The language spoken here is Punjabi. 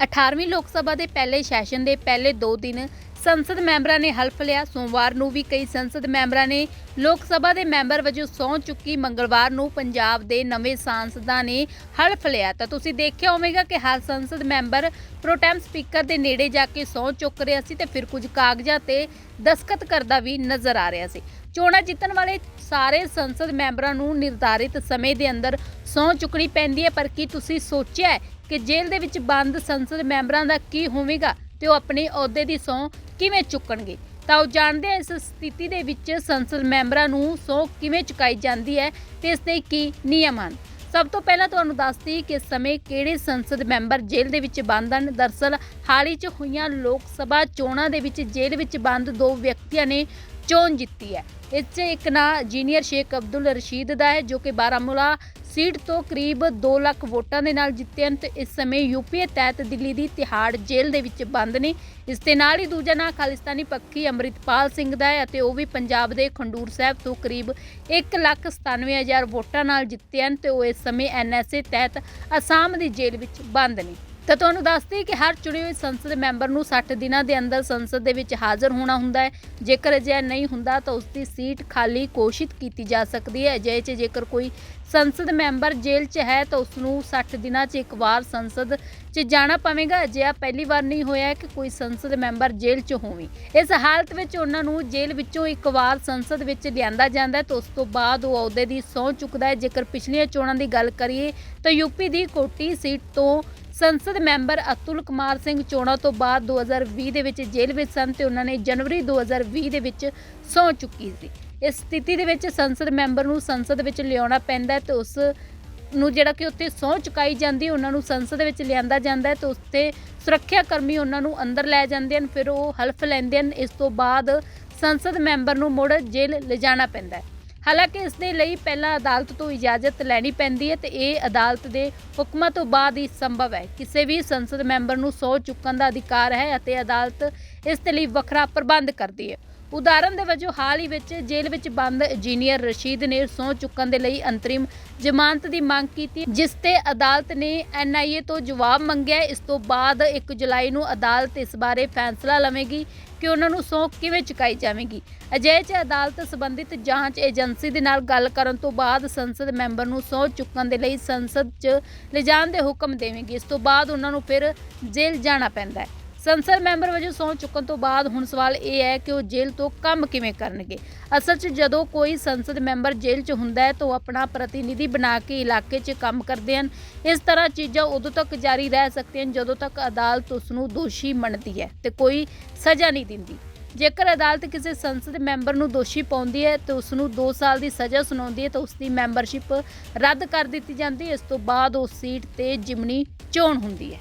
18ਵੀਂ ਲੋਕ ਸਭਾ ਦੇ ਪਹਿਲੇ ਸੈਸ਼ਨ ਦੇ ਪਹਿਲੇ 2 ਦਿਨ ਸੰਸਦ ਮੈਂਬਰਾਂ ਨੇ ਹਲਫ ਲਿਆ। ਸੋਮਵਾਰ ਨੂੰ ਵੀ ਕਈ ਸੰਸਦ ਮੈਂਬਰਾਂ ਨੇ ਲੋਕ ਸਭਾ ਦੇ ਮੈਂਬਰ ਵਜੋਂ ਸਹੁੰ ਚੁੱਕੀ। ਮੰਗਲਵਾਰ ਨੂੰ ਪੰਜਾਬ ਦੇ ਨਵੇਂ ਸਾਂਸਦਾਂ ਨੇ ਹਲਫ ਲਿਆ। ਤਾਂ ਤੁਸੀਂ ਦੇਖਿਆ ਹੋਵੇਗਾ ਕਿ ਹਰ ਸੰਸਦ ਮੈਂਬਰ ਪ੍ਰੋਟੈਮ ਸਪੀਕਰ ਦੇ ਨੇੜੇ ਜਾ ਕੇ ਸਹੁੰ ਚੁੱਕ ਰਿਹਾ ਸੀ ਤੇ ਫਿਰ ਕੁਝ ਕਾਗਜ਼ਾਂ ਤੇ ਦਸਖਤ ਕਰਦਾ ਵੀ ਨਜ਼ਰ ਆ ਰਿਹਾ ਸੀ। ਚੋਣਾਂ ਜਿੱਤਣ ਵਾਲੇ ਸਾਰੇ ਸੰਸਦ ਮੈਂਬਰਾਂ ਨੂੰ ਨਿਰਧਾਰਿਤ ਸਮੇਂ ਦੇ ਅੰਦਰ ਸਹੁੰ ਚੁੱਕਣੀ ਪੈਂਦੀ ਹੈ। ਪਰ ਕੀ ਤੁਸੀਂ ਸੋਚਿਆ ਕਿ ਜੇਲ੍ਹ ਦੇ ਵਿੱਚ ਬੰਦ ਸੰਸਦ ਮੈਂਬਰਾਂ ਦਾ ਕੀ ਹੋਵੇਗਾ ਤੇ ਉਹ ਆਪਣੇ ਅਹੁਦੇ ਦੀ ਸਹੁੰ ਕਿਵੇਂ ਚੁੱਕਣਗੇ? ਤਾਂ ਉਹ ਜਾਣਦੇ ਆ ਇਸ ਸਥਿਤੀ ਦੇ ਵਿੱਚ ਸੰਸਦ ਮੈਂਬਰਾਂ ਨੂੰ ਸਹੁੰ ਕਿਵੇਂ ਚੁਕਾਈ ਜਾਂਦੀ ਹੈ ਤੇ ਇਸ ਦੇ ਕੀ ਨਿਯਮ ਹਨ? ਸਭ ਤੋਂ ਪਹਿਲਾਂ ਤੁਹਾਨੂੰ ਦੱਸਦੀ ਕਿ ਇਸ ਸਮੇਂ ਕਿਹੜੇ ਸੰਸਦ ਮੈਂਬਰ ਜੇਲ੍ਹ ਦੇ ਵਿੱਚ ਬੰਦ ਹਨ? ਦਰਸਲ ਹਾਲ ਹੀ 'ਚ ਹੋਈਆਂ ਲੋਕ ਸਭਾ ਚੋਣਾਂ ਦੇ ਵਿੱਚ ਜੇਲ੍ਹ ਵਿੱਚ ਬੰਦ ਦੋ ਵਿਅਕਤੀਆਂ ਨੇ ਚੋਣ ਜਿੱਤੀ ਹੈ। ਇਸ 'ਚ ਇੱਕ ਨਾਂ ਜੂਨੀਅਰ ਸ਼ੇਖ ਅਬਦੁਲ ਰਸ਼ੀਦ ਦਾ ਹੈ, ਜੋ ਕਿ ਬਾਰਾਮੂਲਾ ਸੀਟ ਤੋਂ ਕਰੀਬ 2 ਲੱਖ ਵੋਟਾਂ ਦੇ ਨਾਲ ਜਿੱਤੇ ਹਨ ਤੇ ਇਸ ਸਮੇਂ ਯੂਪੀਏ ਤਹਿਤ ਦਿੱਲੀ ਦੀ ਤਿਹਾੜ ਜੇਲ੍ਹ ਦੇ ਵਿੱਚ ਬੰਦ ਨੇ। ਇਸ ਦੇ ਨਾਲ ਹੀ ਦੂਜਾ ਨਾਂ ਖਾਲਿਸਤਾਨੀ ਪੱਖੀ ਅੰਮ੍ਰਿਤਪਾਲ ਸਿੰਘ ਦਾ ਹੈ ਅਤੇ ਉਹ ਵੀ ਪੰਜਾਬ ਦੇ ਖੰਡੂਰ ਸਾਹਿਬ ਤੋਂ ਕਰੀਬ 197000 ਵੋਟਾਂ ਨਾਲ ਜਿੱਤੇ ਹਨ ਤੇ ਉਹ ਇਸ ਸਮੇਂ ਐਨਐਸਏ ਤਹਿਤ ਅਸਾਮ ਦੀ ਜੇਲ੍ਹ ਵਿੱਚ ਬੰਦ ਨੇ। ਤਾਂ ਤੁਹਾਨੂੰ ਦੱਸਦੇ ਕਿ ਹਰ ਚੁਣੇ ਹੋਏ ਸੰਸਦ ਮੈਂਬਰ ਨੂੰ 60 ਦਿਨਾਂ ਦੇ ਅੰਦਰ ਸੰਸਦ ਦੇ ਵਿੱਚ ਹਾਜ਼ਰ ਹੋਣਾ ਹੁੰਦਾ ਹੈ। ਜੇਕਰ ਅਜਿਹਾ ਨਹੀਂ ਹੁੰਦਾ ਤਾਂ ਉਸ ਦੀ ਸੀਟ ਖਾਲੀ ਘੋਸ਼ਿਤ ਕੀਤੀ ਜਾ ਸਕਦੀ ਹੈ। ਅਜਿਹੇ 'ਚ ਜੇਕਰ ਕੋਈ ਸੰਸਦ ਮੈਂਬਰ ਜੇਲ੍ਹ 'ਚ ਹੈ ਤਾਂ ਉਸ ਨੂੰ 60 ਦਿਨਾਂ 'ਚ ਇੱਕ ਵਾਰ ਸੰਸਦ 'ਚ ਜਾਣਾ ਪਵੇਗਾ। ਅਜਿਹਾ ਪਹਿਲੀ ਵਾਰ ਨਹੀਂ ਹੋਇਆ ਕਿ ਕੋਈ ਸੰਸਦ ਮੈਂਬਰ ਜੇਲ੍ਹ 'ਚ ਹੋਵੇ। ਇਸ ਹਾਲਤ ਵਿੱਚ ਉਹਨਾਂ ਨੂੰ ਜੇਲ੍ਹ ਵਿੱਚੋਂ ਇੱਕ ਵਾਰ ਸੰਸਦ ਵਿੱਚ ਲਿਆਂਦਾ ਜਾਂਦਾ ਹੈ ਤਾਂ ਉਸ ਤੋਂ ਬਾਅਦ ਉਹ ਅਹੁਦੇ ਦੀ ਸਹੁੰ ਚੁੱਕਦਾ ਹੈ। ਜੇਕਰ ਪਿਛਲੀਆਂ ਚੋਣਾਂ ਦੀ ਗੱਲ ਕਰੀਏ ਤਾਂ ਯੂਪੀ ਦੀ ਕੋਟੀ ਸੀਟ ਤੋਂ ਸੰਸਦ ਮੈਂਬਰ ਅਤੁਲ ਕੁਮਾਰ ਸਿੰਘ ਚੋਣਾਂ ਤੋਂ ਬਾਅਦ 2020 ਦੇ ਵਿੱਚ ਜੇਲ੍ਹ ਵਿੱਚ ਸਨ ਤੇ ਉਹਨਾਂ ਨੇ ਜਨਵਰੀ 2020 ਦੇ ਵਿੱਚ ਸਹੁੰ ਚੁੱਕੀ ਸੀ। ਇਸ ਸਥਿਤੀ ਦੇ ਵਿੱਚ ਸੰਸਦ ਮੈਂਬਰ ਨੂੰ ਸੰਸਦ ਵਿੱਚ ਲਿਆਉਣਾ ਪੈਂਦਾ ਹੈ ਤੇ ਉਸ ਨੂੰ ਜਿਹੜਾ ਕਿ ਉੱਥੇ ਸਹੁੰ ਚੁਕਾਈ ਜਾਂਦੀ ਉਹਨਾਂ ਨੂੰ ਸੰਸਦ ਵਿੱਚ ਲਿਆਂਦਾ ਜਾਂਦਾ ਹੈ ਤੇ ਉੱਥੇ ਸੁਰੱਖਿਆ ਕਰਮੀ ਉਹਨਾਂ ਨੂੰ ਅੰਦਰ ਲੈ ਜਾਂਦੇ ਹਨ, ਫਿਰ ਉਹ ਹਲਫ ਲੈਂਦੇ ਹਨ। ਇਸ ਤੋਂ ਬਾਅਦ ਸੰਸਦ ਮੈਂਬਰ ਨੂੰ ਮੁੜ ਜੇਲ੍ਹ ਲਿਜਾਣਾ ਪੈਂਦਾ ਹੈ। ਹਾਲਾਂਕਿ ਇਸ ਦੇ ਲਈ ਪਹਿਲਾਂ ਅਦਾਲਤ ਤੋਂ ਇਜਾਜ਼ਤ ਲੈਣੀ ਪੈਂਦੀ ਹੈ ਤੇ ਇਹ ਅਦਾਲਤ ਦੇ ਹੁਕਮਾਂ ਤੋਂ ਬਾਅਦ ਹੀ ਸੰਭਵ ਹੈ। ਕਿਸੇ ਵੀ ਸੰਸਦ ਮੈਂਬਰ ਨੂੰ ਸਹੁੰ ਚੁੱਕਣ ਦਾ ਅਧਿਕਾਰ ਹੈ ਅਤੇ ਅਦਾਲਤ ਇਸ ਦੇ ਲਈ ਵੱਖਰਾ ਪ੍ਰਬੰਧ ਕਰਦੀ ਹੈ। ਉਦਾਹਰਨ ਦੇ ਵਜੋਂ, ਹਾਲ ਹੀ ਵਿੱਚ ਜੇਲ੍ਹ ਵਿੱਚ ਬੰਦ ਇੰਜੀਨੀਅਰ ਰਸ਼ੀਦ ਨੇ ਸਹੁੰ ਚੁੱਕਣ ਦੇ ਲਈ ਅੰਤਰਿਮ ਜ਼ਮਾਨਤ ਦੀ ਮੰਗ ਕੀਤੀ, ਜਿਸ ਤੇ ਅਦਾਲਤ ਨੇ ਐਨਆਈਏ ਤੋਂ ਜਵਾਬ ਮੰਗਿਆ। ਇਸ ਤੋਂ ਬਾਅਦ 1 ਜੁਲਾਈ ਨੂੰ ਅਦਾਲਤ ਇਸ ਬਾਰੇ ਫੈਸਲਾ ਲਵੇਗੀ ਕਿ ਉਹਨਾਂ ਨੂੰ ਸਹੁੰ ਕਿਵੇਂ ਚੁਕਾਈ ਜਾਵੇਗੀ। ਅਜਿਹੇ 'ਚ ਅਦਾਲਤ ਸੰਬੰਧਿਤ ਜਾਂਚ ਏਜੰਸੀ ਦੇ ਨਾਲ ਗੱਲ ਕਰਨ ਤੋਂ ਬਾਅਦ ਸੰਸਦ ਮੈਂਬਰ ਨੂੰ ਸਹੁੰ ਚੁੱਕਣ ਦੇ ਲਈ ਸੰਸਦ 'ਚ ਲਿਜਾਣ ਦੇ ਹੁਕਮ ਦੇਵੇਗੀ। ਇਸ ਤੋਂ ਬਾਅਦ ਉਹਨਾਂ ਨੂੰ ਫਿਰ ਜੇਲ੍ਹ ਜਾਣਾ ਪੈਂਦਾ ਹੈ। ਸੰਸਦ ਮੈਂਬਰ ਵਜੋਂ ਸਹੁੰ ਚੁੱਕਣ ਤੋਂ ਬਾਅਦ ਹੁਣ ਸਵਾਲ ਇਹ ਹੈ ਕਿ ਉਹ ਜੇਲ੍ਹ ਤੋਂ ਕੰਮ ਕਿਵੇਂ ਕਰਨਗੇ? ਅਸਲ 'ਚ ਜਦੋਂ ਕੋਈ ਸੰਸਦ ਮੈਂਬਰ ਜੇਲ੍ਹ 'ਚ ਹੁੰਦਾ ਹੈ ਤਾਂ ਉਹ ਆਪਣਾ ਪ੍ਰਤੀਨਿਧੀ ਬਣਾ ਕੇ ਇਲਾਕੇ 'ਚ ਕੰਮ ਕਰਦੇ ਹਨ। ਇਸ ਤਰ੍ਹਾਂ ਚੀਜ਼ਾਂ ਉਦੋਂ ਤੱਕ ਜਾਰੀ ਰਹਿ ਸਕਦੀਆਂ ਹਨ ਜਦੋਂ ਤੱਕ ਅਦਾਲਤ ਉਸ ਨੂੰ ਦੋਸ਼ੀ ਮੰਨਦੀ ਹੈ ਤੇ ਕੋਈ ਸਜ਼ਾ ਨਹੀਂ ਦਿੰਦੀ। ਜੇਕਰ ਅਦਾਲਤ ਕਿਸੇ ਸੰਸਦ ਮੈਂਬਰ ਨੂੰ ਦੋਸ਼ੀ ਪਾਉਂਦੀ ਹੈ ਤੇ ਉਸ ਨੂੰ 2 ਸਾਲ ਦੀ ਸਜ਼ਾ ਸੁਣਾਉਂਦੀ ਹੈ ਤਾਂ ਉਸ ਦੀ ਮੈਂਬਰਸ਼ਿਪ ਰੱਦ ਕਰ ਦਿੱਤੀ ਜਾਂਦੀ ਹੈ। ਇਸ ਤੋਂ ਬਾਅਦ ਉਸ ਸੀਟ ਤੇ ਜਿਮਨੀ ਚੋਣ ਹੁੰਦੀ ਹੈ।